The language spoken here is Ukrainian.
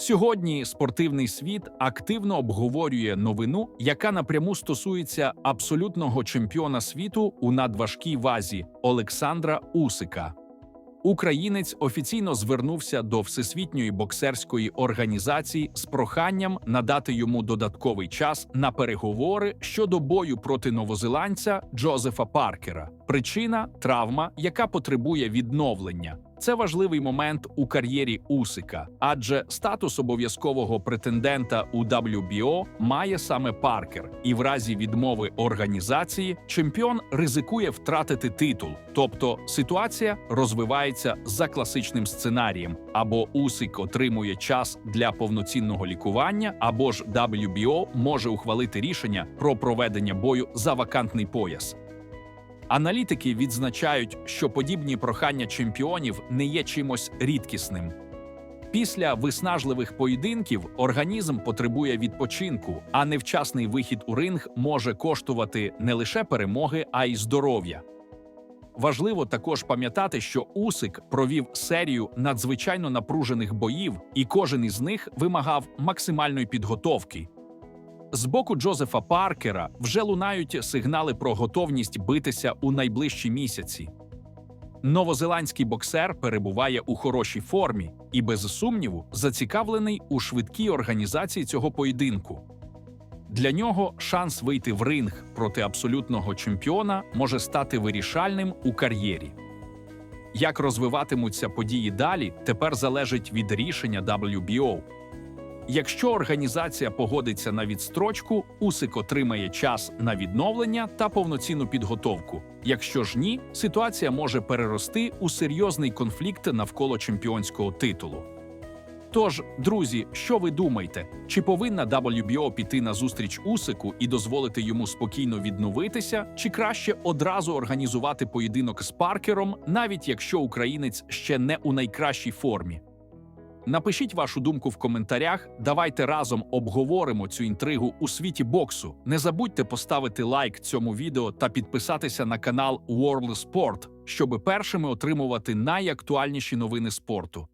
Сьогодні спортивний світ активно обговорює новину, яка напряму стосується абсолютного чемпіона світу у надважкій вазі Олександра Усика. Українець офіційно звернувся до Всесвітньої боксерської організації з проханням надати йому додатковий час на переговори щодо бою проти новозеландця Джозефа Паркера. Причина травма, яка потребує відновлення. Це важливий момент у кар'єрі Усика, адже статус обов'язкового претендента у WBO має саме Паркер, і в разі відмови організації чемпіон ризикує втратити титул. Тобто ситуація розвивається за класичним сценарієм: або Усик отримує час для повноцінного лікування, або ж WBO може ухвалити рішення про проведення бою за вакантний пояс. Аналітики відзначають, що подібні прохання чемпіонів не є чимось рідкісним. Після виснажливих поєдинків організм потребує відпочинку, а невчасний вихід у ринг може коштувати не лише перемоги, а й здоров'я. Важливо також пам'ятати, що Усик провів серію надзвичайно напружених боїв, і кожен із них вимагав максимальної підготовки. З боку Джозефа Паркера вже лунають сигнали про готовність битися у найближчі місяці. Новозеландський боксер перебуває у хорошій формі і, без сумніву, зацікавлений у швидкій організації цього поєдинку. Для нього шанс вийти в ринг проти абсолютного чемпіона може стати вирішальним у кар'єрі. Як розвиватимуться події далі, тепер залежить від рішення WBO. Якщо організація погодиться на відстрочку, Усик отримає час на відновлення та повноцінну підготовку. Якщо ж ні, ситуація може перерости у серйозний конфлікт навколо чемпіонського титулу. Тож, друзі, що ви думаєте? Чи повинна WBO піти на зустріч Усику і дозволити йому спокійно відновитися, чи краще одразу організувати поєдинок з Паркером, навіть якщо українець ще не у найкращій формі? Напишіть вашу думку в коментарях. Давайте разом обговоримо цю інтригу у світі боксу. Не забудьте поставити лайк цьому відео та підписатися на канал World Sport, щоб першими отримувати найактуальніші новини спорту.